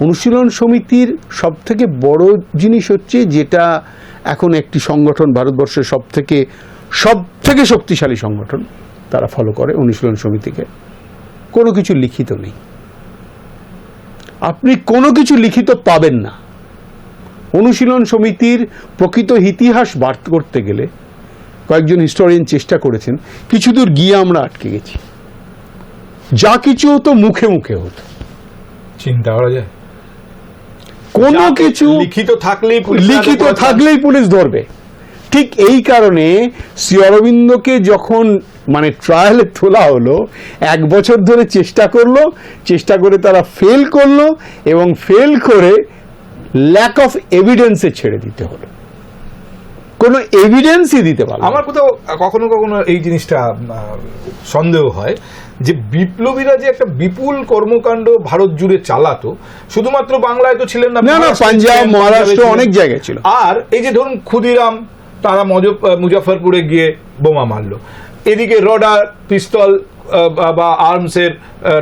অনুশীলন সমিতির সব থেকে বড় জিনিস হচ্ছে যেটা এখন একটি সংগঠন, ভারতবর্ষের সব থেকে সব থেকে শক্তিশালী সংগঠন, তারা ফলো করে অনুশীলন সমিতিকে। কোনো কিছু লিখিত নেই। আপনি কোনো কিছু লিখিত পাবেন না। অনুশীলন সমিতির প্রকৃত ইতিহাস বার করতে গেলে কয়েকজন হিস্টোরিয়ান চেষ্টা করেছেন, কিছু দূর গিয়ে আমরা আটকে গেছি। যা কিছু হতো মুখে মুখে হতো। চিন্তা করা যায়? কোনো কিছু লিখিত থাকলেই লিখিত থাকলেই পুলিশ ধরবে। ঠিক এই কারণে শ্রী অরবিন্দকে যখন মানে ট্রায়ালে তোলা হলো এক বছর ধরে চেষ্টা করল চেষ্টা করে তারা ফেল করল এবং ফেল করে ল্যাক অফ এভিডেন্সে ছেড়ে দিতে হলো। কোনো এভিডেন্সই দিতে পারল না। আমার কোথাও কখনো কখনো এই জিনিসটা সন্দেহ হয় যে বিপ্লবীরা যে একটা বিপুল কর্মকাণ্ড ভারত জুড়ে চালাতো শুধুমাত্র বাংলায় তো ছিলেন না না, না, পাঞ্জাব, মহারাষ্ট্র অনেক জায়গায় ছিল। আর এই যে ধরুন ক্ষুদিরাম তারা মজ- মুজাফরপুরে গিয়ে বোমা মারলো। এদিকে রডার পিস্তল বা- বা আর্মসের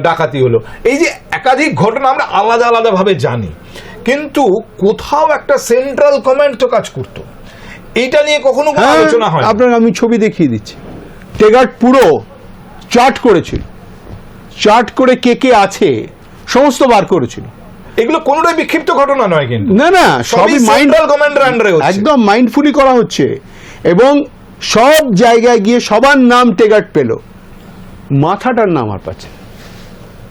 ডাকাতি হলো। এই যে একাধিক ঘটনা আমরা আলাদা আলাদাভাবে জানি। কিন্তু কোথাও একটা সেন্ট্রাল কমান্ড তো কাজ করতো। এইটা নিয়ে কখনো কোনো হ্যাঁ, আলোচনা হয় আপনার আমি ছবি দেখিয়ে দিচ্ছি। টেগার্ট পুরো চার্ট করেছিল। চার্ট করে কে কে আছে সমস্ত বার করেছিল। এগুলো কোনোটাই বিক্ষিপ্ত ঘটনা নয় কিন্তু। না না সবই মাইন্ড সেন্ট্রাল কমান্ডার আন্ডারে হচ্ছে। একদম মাইন্ডফুলি করা হচ্ছে। এবং সব জায়গায় গিয়ে সবার নাম টেগার্ট পেল। মাথাটার নাম আর পাচ্ছে।